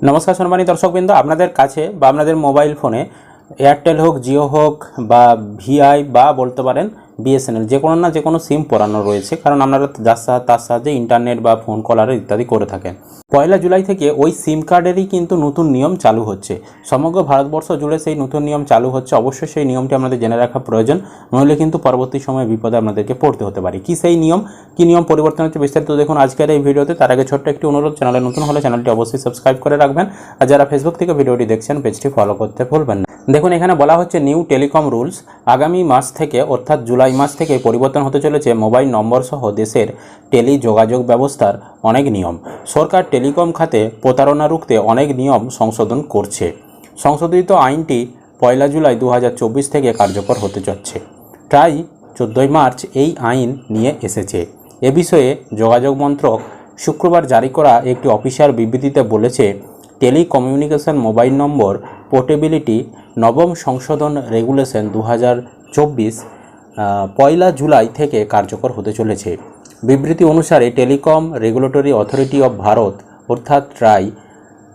নমস্কার সম্মানিত দর্শকবৃন্দ, আপনাদের কাছে বা আপনাদের মোবাইল ফোনে এয়ারটেল হোক জিও হোক বা ভিআই বা বলতে পারেন বিএসএনএল যে কোনো না যে কোনো সিম পরানো রয়েছে, কারণ আপনারা যার সাহা- তার সাহায্যে ইন্টারনেট বা ফোন কলার ইত্যাদি করে থাকেন। পয়লা জুলাই থেকে ওই সিম কার্ডেরই কিন্তু নতুন নিয়ম চালু হচ্ছে। সমগ্র ভারতবর্ষ জুড়ে সেই নতুন নিয়ম চালু হচ্ছে। অবশ্যই সেই নিয়মটি আমাদের জেনে রাখা প্রয়োজন। নইলে কিন্তু পরবর্তী সময়ে বিপদে আপনাদেরকে পড়তে হতে পারে। কি সেই নিয়ম? কি নিয়ম পরিবর্তন হচ্ছে বিস্তারিত দেখুন আজকের এই ভিডিওতে। তার আগে ছোট্ট একটি অনুরোধ, চ্যানেলে নতুন হলে চ্যানেলটি অবশ্যই সাবস্ক্রাইব করে রাখবেন। আর যারা ফেসবুক থেকে ভিডিওটি দেখছেন, পেজটি ফলো করতে ভুলবেন না। দেখুন, এখানে বলা হচ্ছে নিউ টেলিকম রুলস আগামী মাস থেকে, অর্থাৎ জুলাই মাস থেকে পরিবর্তন হতে চলেছে মোবাইল নম্বর সহ দেশের টেলি যোগাযোগ ব্যবস্থার অনেক নিয়ম সরকার টেলিকম খাতে প্রতারণা রুখতে অনেক নিয়ম সংশোধন করছে সংশোধিত আইনটি পয়লা জুলাই দু হাজার চব্বিশ থেকে কার্যকর হতে যাচ্ছে প্রায় চোদ্দোই মার্চ এই আইন নিয়ে এসেছে এ বিষয়ে যোগাযোগ মন্ত্রক শুক্রবার জারি করা একটি অফিসিয়াল বিবৃতিতে বলেছে টেলিকমিউনিকেশন মোবাইল নম্বর পোর্টেবিলিটি নবম সংশোধন রেগুলেশন দু চব্বিশ পয়লা জুলাই থেকে কার্যকর হতে চলেছে। বিবৃতি অনুসারে telecom regulatory authority of Bharat অর্থাৎ ট্রাই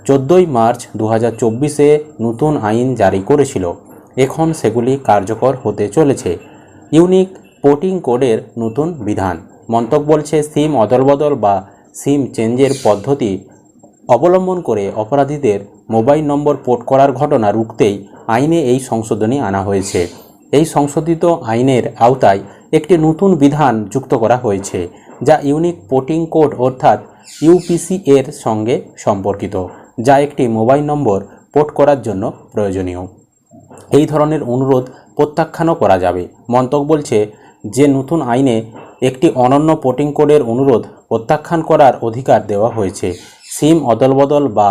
চোদ্দোই মার্চ দু হাজার নতুন আইন জারি করেছিল। এখন সেগুলি কার্যকর হতে চলেছে। ইউনিক পোর্টিং কোডের নতুন বিধান। মন্তব্য বলছে, সিম অদলবদল বা সিম চেঞ্জের পদ্ধতি অবলম্বন করে অপরাধীদের মোবাইল নম্বর পোর্ট করার ঘটনা রুখতেই আইনে এই সংশোধনী আনা হয়েছে। এই সংশোধিত আইনের আওতায় একটি নতুন বিধান যুক্ত করা হয়েছে, যা ইউনিক পোর্টিং কোড অর্থাৎ ইউপিসি এর সঙ্গে সম্পর্কিত, যা একটি মোবাইল নম্বর পোর্ট করার জন্য প্রয়োজনীয়। এই ধরনের অনুরোধ প্রত্যাখ্যানও করা যাবে। মন্তব্য বলছে, যে নতুন আইনে একটি অনন্য পোর্টিং কোডের অনুরোধ প্রত্যাখ্যান করার অধিকার দেওয়া হয়েছে, সিম অদলবদল বা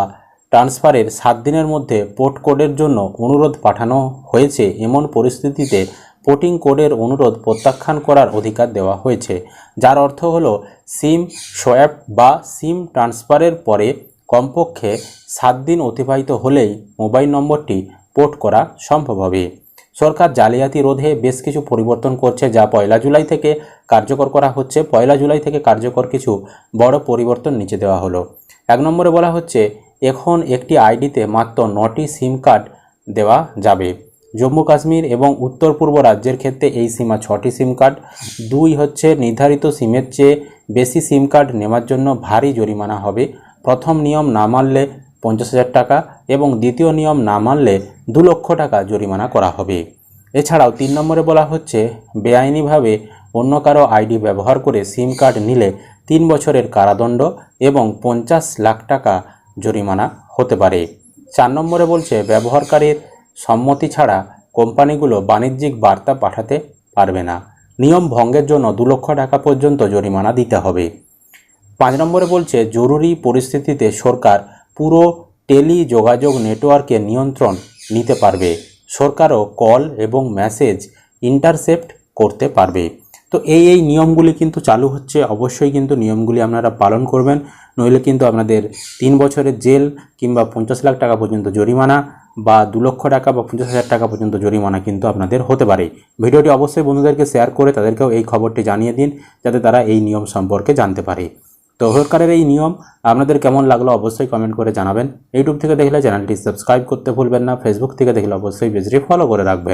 ট্রান্সফারের সাত দিনের মধ্যে পোর্ট কোডের জন্য অনুরোধ পাঠানো হয়েছে। এমন পরিস্থিতিতে পোর্টিং কোডের অনুরোধ প্রত্যাখ্যান করার অধিকার দেওয়া হয়েছে, যার অর্থ হলো সিম সোয়াপ বা সিম ট্রান্সফারের পরে কমপক্ষে সাত দিন অতিবাহিত হলেই মোবাইল নম্বরটি পোর্ট করা সম্ভব হবে। সরকার জালিয়াতি রোধে বেশ কিছু পরিবর্তন করছে, যা পয়লা জুলাই থেকে কার্যকর করা হচ্ছে। পয়লা জুলাই থেকে কার্যকর কিছু বড় পরিবর্তন নিচে দেওয়া হলো। এক নম্বরে বলা হচ্ছে এখন একটি আইডিতে মাত্র নটি সিম কার্ড দেওয়া যাবে। জম্মু কাশ্মীর এবং উত্তর পূর্ব রাজ্যের ক্ষেত্রে এই সীমা ছটি সিম কার্ড। দুই হচ্ছে নির্ধারিত সিমের চেয়ে বেশি সিম কার্ড নেওয়ার জন্য ভারী জরিমানা হবে। প্রথম নিয়ম না মানলে পঞ্চাশ হাজার টাকা এবং দ্বিতীয় নিয়ম না মানলে দু লক্ষ টাকা জরিমানা করা হবে। এছাড়াও তিন নম্বরে বলা হচ্ছে, বেআইনিভাবে অন্য কারও আইডি ব্যবহার করে সিম কার্ড নিলে তিন বছরের কারাদণ্ড এবং পঞ্চাশ লাখ টাকা জরিমানা হতে পারে। চার নম্বরে বলছে, ব্যবহারকারীর সম্মতি ছাড়া কোম্পানিগুলো বাণিজ্যিক বার্তা পাঠাতে পারবে না। নিয়ম ভঙ্গের জন্য দু লক্ষ টাকা পর্যন্ত জরিমানা দিতে হবে। পাঁচ নম্বরে বলছে, জরুরি পরিস্থিতিতে সরকার পুরো টেলি যোগাযোগ নেটওয়ার্কের নিয়ন্ত্রণ নিতে পারবে। সরকারও কল এবং মেসেজ ইন্টারসেপ্ট করতে পারবে। তো এই এই নিয়মগুলি কিন্তু চালু হচ্ছে। অবশ্যই কিন্তু নিয়মগুলি আপনারা পালন করবেন। নইলে কিন্তু আপনাদের তিন বছরের জেল কিংবা পঞ্চাশ লাখ টাকা পর্যন্ত জরিমানা বা দু লক্ষ টাকা বা পঞ্চাশ হাজার টাকা পর্যন্ত জরিমানা কিন্তু আপনাদের হতে পারে। ভিডিওটি অবশ্যই বন্ধুদেরকে শেয়ার করে তাদেরকেও এই খবরটি জানিয়ে দিন, যাতে তারা এই নিয়ম সম্পর্কে জানতে পারে। তো সরকারের এই নিয়ম, আপনাদের কেমন লাগল অবশ্যই কমেন্ট করে জানাবেন। ইউটিউব থেকে দেখলে চ্যানেলটি সাবস্ক্রাইব করতে ভুলবেন না। ফেসবুক থেকে দেখলে অবশ্যই পেজটি ফলো করে রাখবেন।